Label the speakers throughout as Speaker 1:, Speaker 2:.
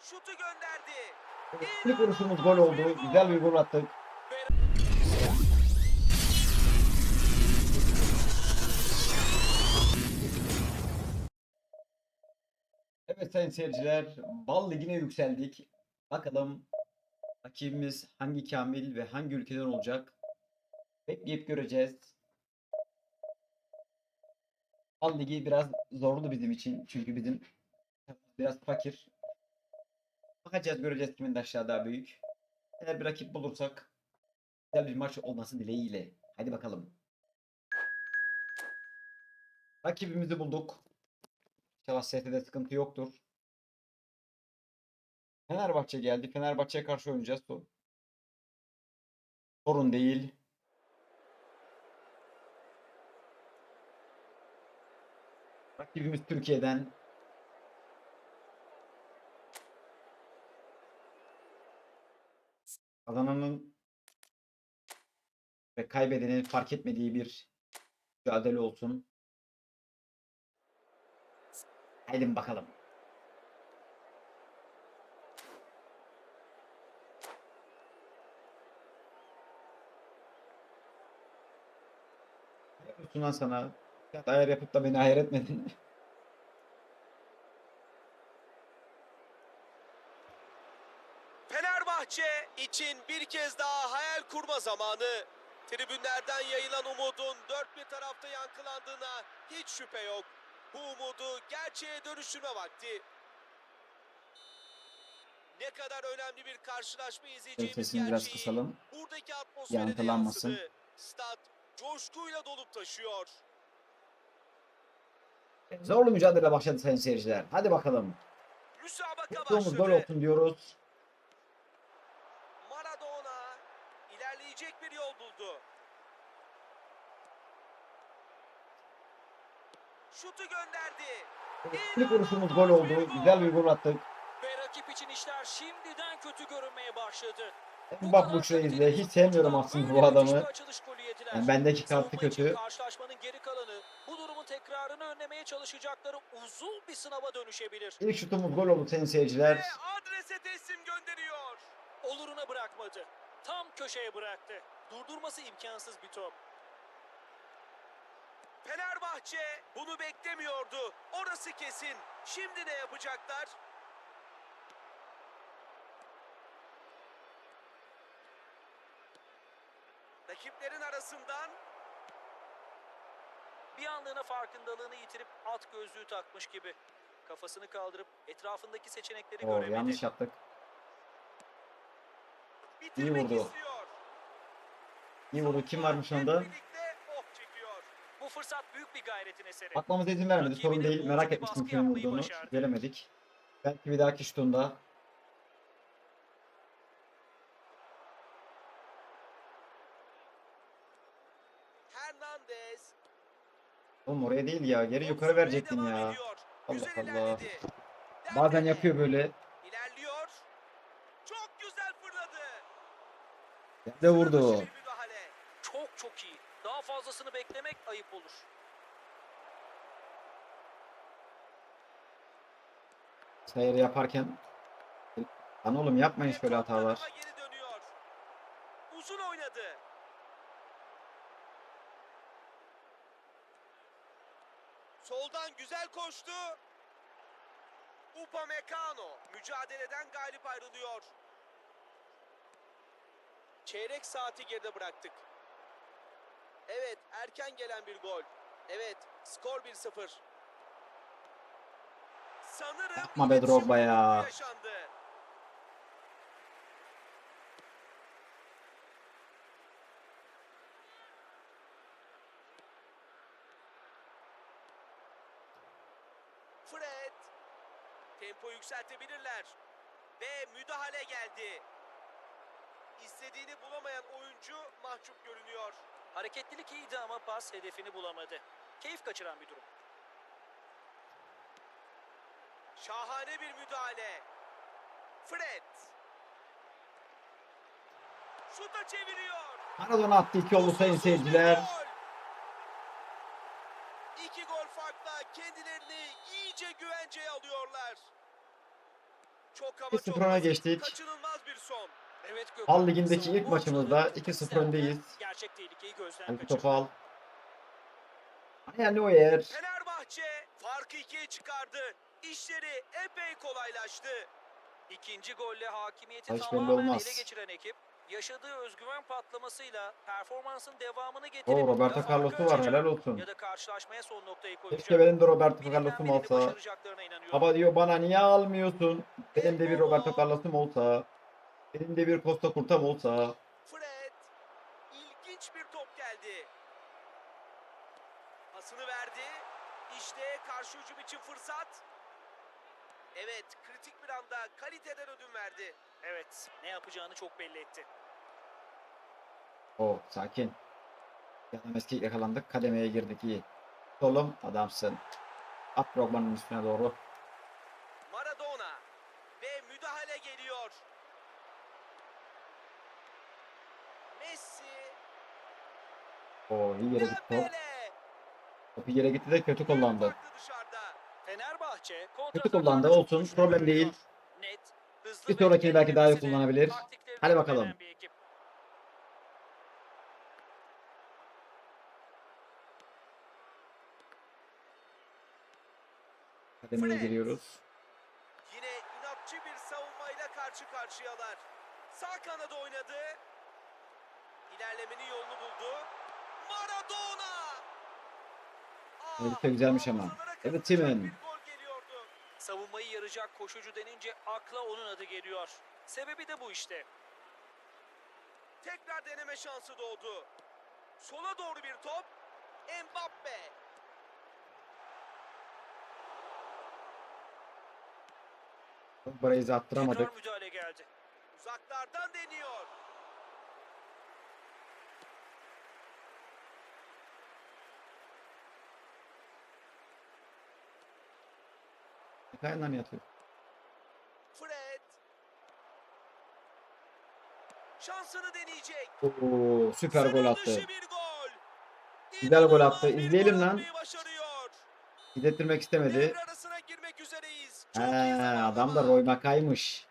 Speaker 1: Şutu gönderdi.
Speaker 2: İlk vuruşumuz gol oldu. Güzel bir gol attık. Evet sayın seyirciler, Bal Ligi'ne yükseldik. Bakalım rakibimiz hangi Kamil ve hangi ülkeden olacak? Bekleyip göreceğiz. Bal Ligi biraz zorlu bizim için. Çünkü bizim biraz fakir. Bakacağız göreceğiz kimin de aşağı daha büyük. Eğer bir rakip bulursak güzel bir maç olması dileğiyle. Hadi bakalım. Rakibimizi bulduk. İnşallah ST'de sıkıntı yoktur. Fenerbahçe geldi. Fenerbahçe'ye karşı oynayacağız. Sor- Sorun değil. Rakibimiz Türkiye'den. Kazananın ve kaybedenin fark etmediği bir mücadele olsun. Haydi bakalım. Lan sana. Ya ayar yapıp da beni hayal etmedin.
Speaker 1: Fenerbahçe için bir kez daha hayal kurma zamanı. Tribünlerden yayılan umudun dört bir tarafta yankılandığına hiç şüphe yok. Bu umudu gerçeğe dönüştürme vakti. Ne kadar önemli bir karşılaşma izleyeceğimiz
Speaker 2: Sesini biraz
Speaker 1: gerçeği
Speaker 2: kısalım.
Speaker 1: buradaki atmosfere de
Speaker 2: Yankılanmasın.
Speaker 1: yansıdı. Stat coşkuyla dolup taşıyor.
Speaker 2: Zorlu mücadele başladı sayın seyirciler. Hadi bakalım.
Speaker 1: Müsabaka
Speaker 2: Tuttuğumuz gol
Speaker 1: başladı.
Speaker 2: olsun diyoruz.
Speaker 1: Maradona ilerleyecek bir yol buldu. Şutu gönderdi.
Speaker 2: İlk vuruşumuz gol oldu. Güzel bir gol attık.
Speaker 3: Ve rakip için işler şimdiden kötü görünmeye başladı.
Speaker 2: Bak bu izle. Hiç sevmiyorum aslında bu adamı. Yani bendeki kartı kötü.
Speaker 3: Karşılaşmanın geri kalanı bu durumun tekrarını önlemeye çalışacakları uzun bir sınava dönüşebilir.
Speaker 2: İlk şutumuz gol oldu sayın seyirciler.
Speaker 1: Ve adrese teslim gönderiyor.
Speaker 3: Oluruna bırakmadı. Tam köşeye bıraktı. Durdurması imkansız bir top.
Speaker 1: Fenerbahçe bunu beklemiyordu. Orası kesin. Şimdi ne yapacaklar? Rakiplerin arasından
Speaker 3: Bir anlığına farkındalığını yitirip at gözlüğü takmış gibi. Kafasını kaldırıp etrafındaki seçenekleri
Speaker 2: Oo,
Speaker 3: göremedi.
Speaker 2: yanlış yaptık.
Speaker 1: Bitirmek
Speaker 2: vurdu. İyi vurdu. Kim varmış onda?
Speaker 1: çekiyor.
Speaker 3: Bu fırsat büyük bir gayretin eseri.
Speaker 2: Bakmamıza izin vermedi. Sorun değil. Merak etmiştim kimin vurduğunu. Göremedik. Belki bir dahaki şutunda.
Speaker 1: Hernandez.
Speaker 2: Oğlum oraya değil ya. Geri yukarı verecektin ya. Allah Allah. Bazen yapıyor böyle.
Speaker 1: İlerliyor. Çok güzel fırladı.
Speaker 2: De
Speaker 1: Sıra
Speaker 2: vurdu.
Speaker 3: Çok çok iyi. Daha fazlasını beklemek ayıp olur.
Speaker 2: Sayarı yaparken. Lan oğlum yapmayın şöyle hatalar.
Speaker 1: Uzun oynadı. Soldan güzel koştu. Upamecano mücadeleden galip ayrılıyor. Çeyrek saati geride bıraktık. Evet, erken gelen bir gol. Evet, skor 1-0. Sanırım
Speaker 2: Yapma be Drogba ya.
Speaker 1: yaşandı. Fred tempo yükseltebilirler ve müdahale geldi. İstediğini bulamayan oyuncu mahcup görünüyor.
Speaker 3: Hareketlilik iyiydi ama pas hedefini bulamadı. Keyif kaçıran bir durum.
Speaker 1: Şahane bir müdahale. Fred. Şuta çeviriyor.
Speaker 2: Maradona attı iki oldu sayın seyirciler.
Speaker 1: İki gol farkla kendilerini iyice güvenceye alıyorlar. Çok ama
Speaker 2: 1-0
Speaker 1: çok
Speaker 2: geçtik.
Speaker 1: Kaçınılmaz bir son.
Speaker 3: Evet Gökhan.
Speaker 2: Al ligindeki ilk maçımızda
Speaker 3: oyuncuları
Speaker 2: 2-0
Speaker 3: sistemde
Speaker 2: öndeyiz.
Speaker 3: Kaçırdı.
Speaker 2: topu al. Hayal Neuer.
Speaker 1: Fenerbahçe farkı ikiye çıkardı. İşleri epey kolaylaştı.
Speaker 3: İkinci golle hakimiyeti
Speaker 2: belli
Speaker 3: tamamen
Speaker 2: olmaz.
Speaker 3: ele geçiren ekip yaşadığı özgüven patlamasıyla performansın devamını getirip
Speaker 2: O Roberto Carlos'u var helal olsun.
Speaker 3: Ya da karşılaşmaya son noktayı koyacak.
Speaker 2: Keşke benim de Roberto Carlos'um olsa. Baba diyor bana niye almıyorsun? Benim de bir Roberto Carlos'um olsa. Benim de bir Costa Curta'm olsa.
Speaker 1: Fred ilginç bir top geldi. Pasını verdi. İşte karşı hücum için fırsat. Evet kritik bir anda kaliteden ödün verdi.
Speaker 3: Evet, ne yapacağını çok belli etti.
Speaker 2: O sakin. Yanım eski yakalandık. Kademeye girdik iyi. Solum adamsın. At Rogba'nın üstüne doğru.
Speaker 1: Maradona ve müdahale geliyor. Messi,
Speaker 2: O iyi yere gitti top. Topu yere gitti de kötü kullandı. Kötü kullandı olsun problem değil. Bir
Speaker 3: ve
Speaker 2: sonrakini belki daha iyi kullanabilir. Hadi bakalım. Kademeye giriyoruz.
Speaker 1: Yine inatçı bir savunmayla karşı karşıyalar. Sağ kanada oynadı. İlerlemenin yolunu buldu. Maradona!
Speaker 2: Elbise güzelmiş ama. Evet, Timen.
Speaker 3: Savunmayı yarayacak koşucu denince akla onun adı geliyor. Sebebi de bu işte.
Speaker 1: Tekrar deneme şansı doğdu. Sola doğru bir top. Mbappe.
Speaker 2: Burayı attıramadık.
Speaker 3: Tekrar müdahale geldi.
Speaker 1: Uzaklardan deniyor.
Speaker 2: Kayandan yatıyor.
Speaker 1: Fred. Şansını deneyecek.
Speaker 2: Oo, süper gol
Speaker 1: Sınır
Speaker 2: attı.
Speaker 1: dışı bir gol.
Speaker 2: Güzel gol attı. İzleyelim
Speaker 1: gol
Speaker 2: lan. Gidettirmek istemedi. He, adam da Roy Makay'mış.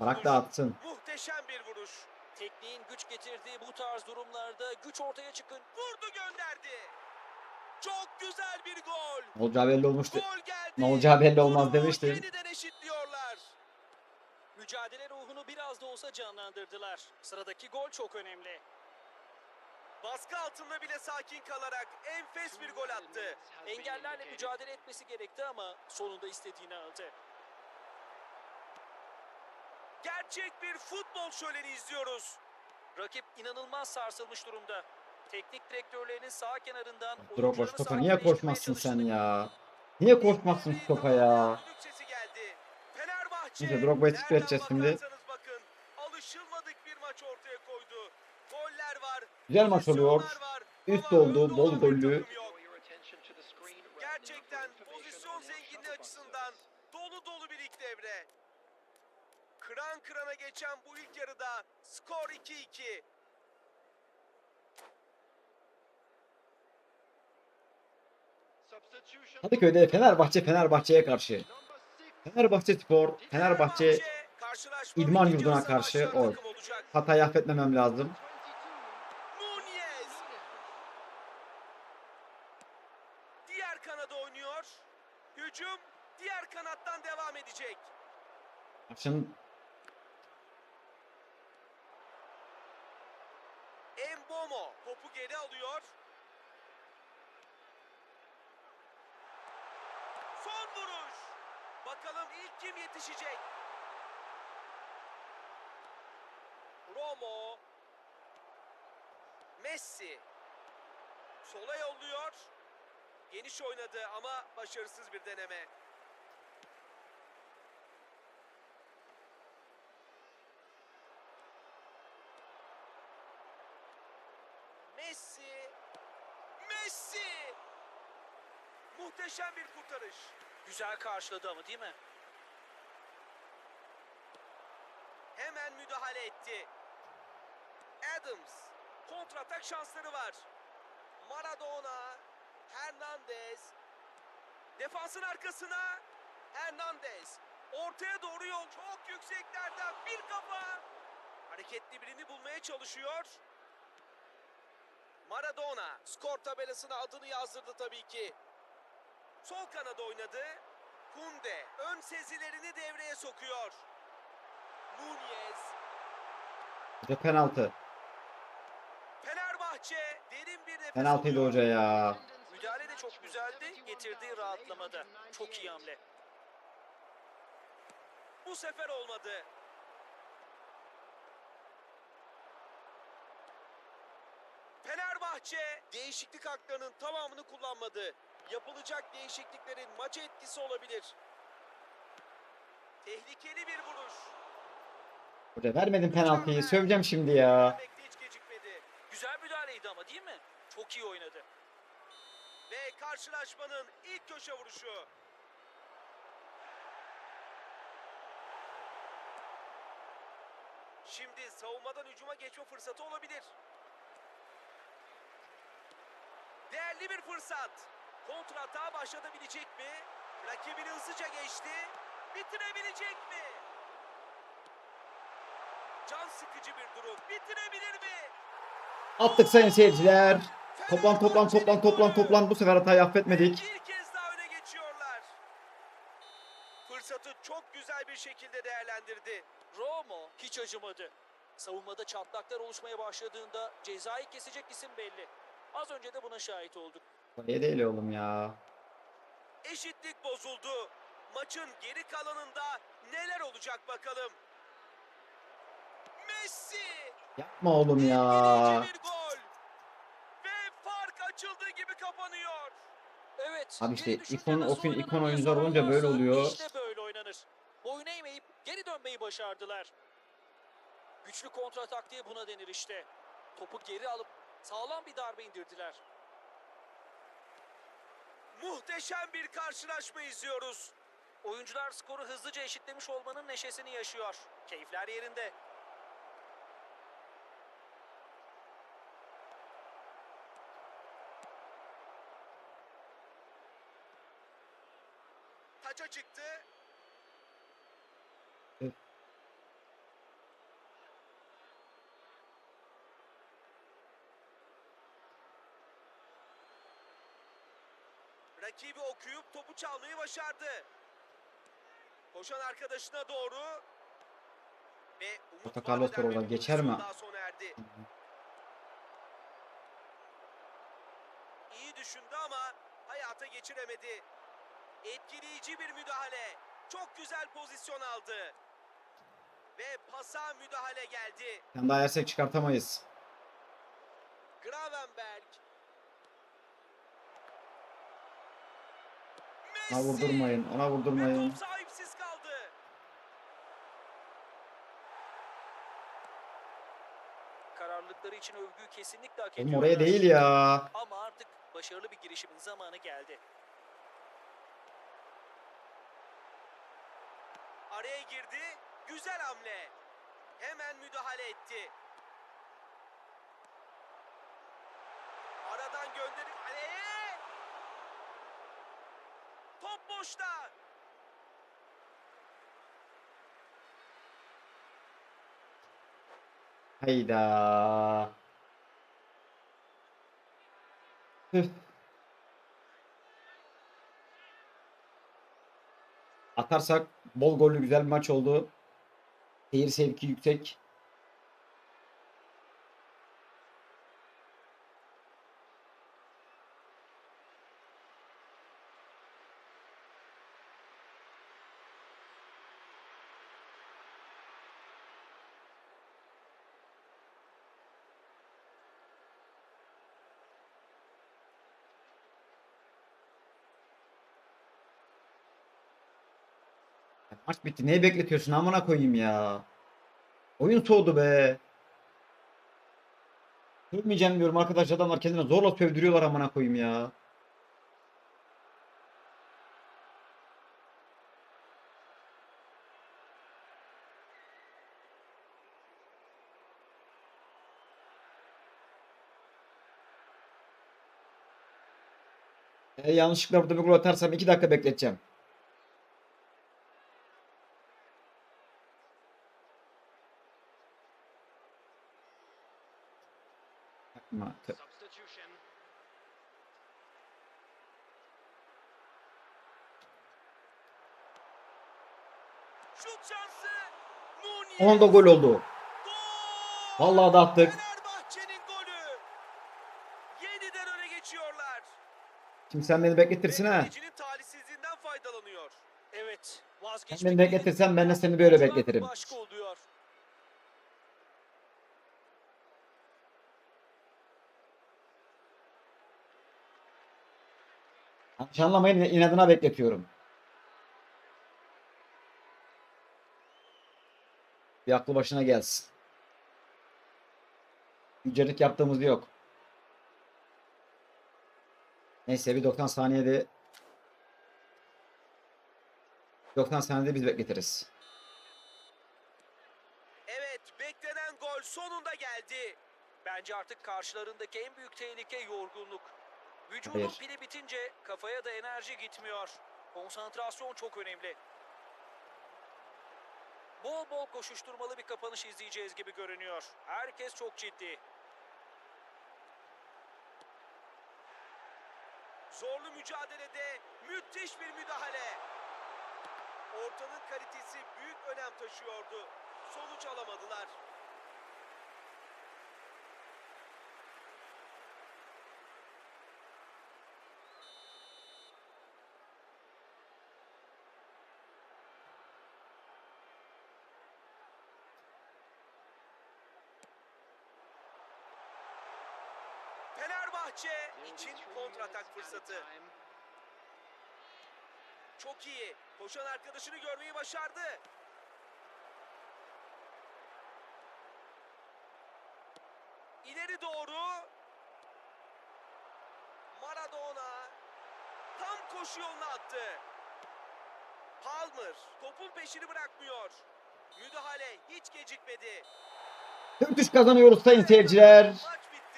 Speaker 2: Bırak da atsın.
Speaker 1: Muhteşem bir vuruş.
Speaker 3: Tekniğin güç getirdiği bu tarz durumlarda güç ortaya çıkın.
Speaker 1: Vurdu gönderdi. Çok güzel bir gol.
Speaker 2: Ne olacağı belli olmuştu. Ne olacağı belli olmaz.
Speaker 1: Yeniden eşitliyorlar.
Speaker 3: Mücadele ruhunu biraz da olsa canlandırdılar. Sıradaki gol çok önemli.
Speaker 1: Baskı altında bile sakin kalarak enfes bir gol attı.
Speaker 3: Engellerle mücadele etmesi gerekti ama sonunda istediğini aldı.
Speaker 1: Gerçek bir futbol şöleni izliyoruz.
Speaker 3: Rakip inanılmaz sarsılmış durumda. Teknik direktörlerinin sağ kenarından
Speaker 2: Drogba
Speaker 3: oyuncularını
Speaker 2: şu topa niye koşmazsın sen ya? Niye koşmazsın şu topa ya? Neyse, Drogba'yı tikrar edeceğiz şimdi.
Speaker 1: bakarsanız bakın alışılmadık bir maç ortaya koydu. Goller var.
Speaker 2: Güzel maç oluyor. Üst oldu, bol gollü.
Speaker 1: Gerçekten pozisyon zenginliği açısından dolu dolu bir ilk devre. Kıran kırana geçen bu ilk yarıda skor 2-2.
Speaker 2: Kadıköy'de Fenerbahçe Fenerbahçe'ye karşı. Fenerbahçe Spor, Fenerbahçe İdman yurduna karşı oy. hatayı affetmemem lazım.
Speaker 1: Diğer kanada oynuyor. Hücum diğer kanattan devam edecek.
Speaker 2: Maçın
Speaker 1: Embomo topu geri alıyor. Son vuruş. Bakalım ilk kim yetişecek? Romo. Messi. Sola yolluyor. Geniş oynadı ama başarısız bir deneme. Messi. Messi. Muhteşem bir kurtarış.
Speaker 3: Güzel karşıladı ama değil mi?
Speaker 1: Hemen müdahale etti. Adams. Kontratak şansları var. Maradona. Hernandez. Defansın arkasına. Hernandez. Ortaya doğru yol çok yükseklerden bir kafa. Hareketli birini bulmaya çalışıyor. Maradona skor tabelasına adını yazdırdı tabii ki. Sol kanada oynadı. Kunde ön sezilerini devreye sokuyor. Nunez
Speaker 2: Hoca penaltı.
Speaker 1: Fenerbahçe derin bir nefes
Speaker 2: Penaltıydı
Speaker 1: alıyor.
Speaker 2: hoca ya.
Speaker 3: Müdahale de çok güzeldi, getirdiği rahatlamada. Çok iyi hamle.
Speaker 1: Bu sefer olmadı. Fenerbahçe değişiklik haklarının tamamını kullanmadı. Yapılacak değişikliklerin maça etkisi olabilir. Tehlikeli bir vuruş.
Speaker 2: Hoca vermedin penaltıyı. Söveceğim şimdi ya.
Speaker 1: Hiç gecikmedi.
Speaker 3: Güzel müdahaleydi ama değil mi? Çok iyi oynadı.
Speaker 1: Ve karşılaşmanın ilk köşe vuruşu. Şimdi savunmadan hücuma geçme fırsatı olabilir. Değerli bir fırsat. Kontratağa başlatabilecek mi? Rakibini hızlıca geçti. Bitirebilecek mi? Can sıkıcı bir durum. Bitirebilir mi?
Speaker 2: Attık sayın seyirciler. Toplan toplan toplan toplan toplan. Bu sefer hatayı affetmedik.
Speaker 1: Bir kez daha öne geçiyorlar. Fırsatı çok güzel bir şekilde değerlendirdi.
Speaker 3: Romo hiç acımadı. Savunmada çatlaklar oluşmaya başladığında cezayı kesecek isim belli. Az önce de buna şahit olduk.
Speaker 2: Niye değil oğlum ya.
Speaker 1: Eşitlik bozuldu. Maçın geri kalanında neler olacak bakalım. Messi!
Speaker 2: Yapma oğlum ya.
Speaker 1: Bir gol. Ve fark açıldığı gibi kapanıyor.
Speaker 3: Evet.
Speaker 2: Abi işte ikon-
Speaker 3: nasıl
Speaker 2: o fin-
Speaker 3: oynanır
Speaker 2: ikon oyuncular olunca böyle oluyor.
Speaker 3: İşte böyle oynanır. Boyun eğmeyip geri dönmeyi başardılar. Güçlü kontra taktiği buna denir işte. Topu geri alıp sağlam bir darbe indirdiler.
Speaker 1: Muhteşem bir karşılaşma izliyoruz.
Speaker 3: Oyuncular skoru hızlıca eşitlemiş olmanın neşesini yaşıyor. Keyifler yerinde.
Speaker 1: Taça çıktı. Rakibi okuyup topu çalmayı başardı. Koşan arkadaşına doğru ve umut
Speaker 2: Carlos oradan geçer mi?
Speaker 1: daha sona erdi. İyi düşündü ama hayata geçiremedi. Etkileyici bir müdahale. Çok güzel pozisyon aldı. Ve pasa müdahale geldi.
Speaker 2: Sen daha yersek çıkartamayız.
Speaker 1: Gravenberg.
Speaker 2: Ona vurdurmayın. Ona vurdurmayın.
Speaker 1: sahipsiz kaldı.
Speaker 3: Kararlılıkları için övgüyü kesinlikle hak
Speaker 2: Oğlum
Speaker 3: ediyorlar.
Speaker 2: oraya değil ya.
Speaker 3: Ama artık başarılı bir girişimin zamanı geldi.
Speaker 1: Araya girdi. Güzel hamle. Hemen müdahale etti. Aradan gönderip kaleye. Top boşta.
Speaker 2: Hayda. Atarsak bol gollü güzel bir maç oldu. Seyir sevki yüksek. Maç bitti. Neyi bekletiyorsun amına koyayım ya. Oyun soğudu be. Sövmeyeceğim diyorum arkadaş adamlar kendine zorla sövdürüyorlar amına koyayım ya. E, yanlışlıkla burada bir gol atarsam 2 dakika bekleteceğim. Ama tö-
Speaker 1: Şut şansı. Nunez.
Speaker 2: Onun da gol oldu.
Speaker 1: Gol!
Speaker 2: Vallahi da attık.
Speaker 1: Fenerbahçe'nin golü. Yeniden öne geçiyorlar.
Speaker 2: Şimdi sen beni bekletirsin ha.
Speaker 1: Kalecinin talihsizliğinden faydalanıyor.
Speaker 3: Evet.
Speaker 2: Sen beni bekletirsen ben de seni böyle bekletirim.
Speaker 3: Başka oluyor.
Speaker 2: Yanlış anlamayın inadına bekletiyorum. Bir aklı başına gelsin. Yücelik yaptığımız yok. Neyse bir 90 saniyede 90 saniyede biz bekletiriz.
Speaker 1: Evet beklenen gol sonunda geldi.
Speaker 3: Bence artık karşılarındaki en büyük tehlike yorgunluk. Vücudun
Speaker 2: Hayır.
Speaker 3: pili bitince kafaya da enerji gitmiyor. Konsantrasyon çok önemli. Bol bol koşuşturmalı bir kapanış izleyeceğiz gibi görünüyor. Herkes çok ciddi.
Speaker 1: Zorlu mücadelede müthiş bir müdahale. Ortanın kalitesi büyük önem taşıyordu. Sonuç alamadılar. Fenerbahçe için kontratak fırsatı. Çok iyi. Koşan arkadaşını görmeyi başardı. İleri doğru. Maradona tam koşu yoluna attı. Palmer topun peşini bırakmıyor. Müdahale hiç gecikmedi.
Speaker 2: 4-3 kazanıyoruz sayın seyirciler.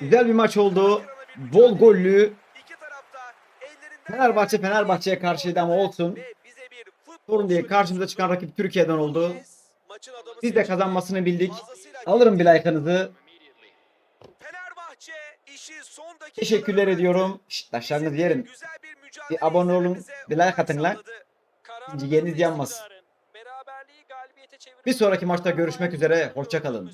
Speaker 2: Güzel bir maç oldu. Bol gollü. Fenerbahçe Fenerbahçe'ye karşıydı ama olsun. Sorun
Speaker 1: şöleni
Speaker 2: Karşımıza çıkan rakip Türkiye'den oldu. Biz de kazanmasını bildik. Alırım bir like'ınızı. Teşekkürler ediyorum. Şşt taşlarınızı yerim.
Speaker 1: bir
Speaker 2: abone olun, bir like atın lan.
Speaker 3: ve
Speaker 2: yanmasın. Bir sonraki maçta görüşmek üzere. Hoşça kalın.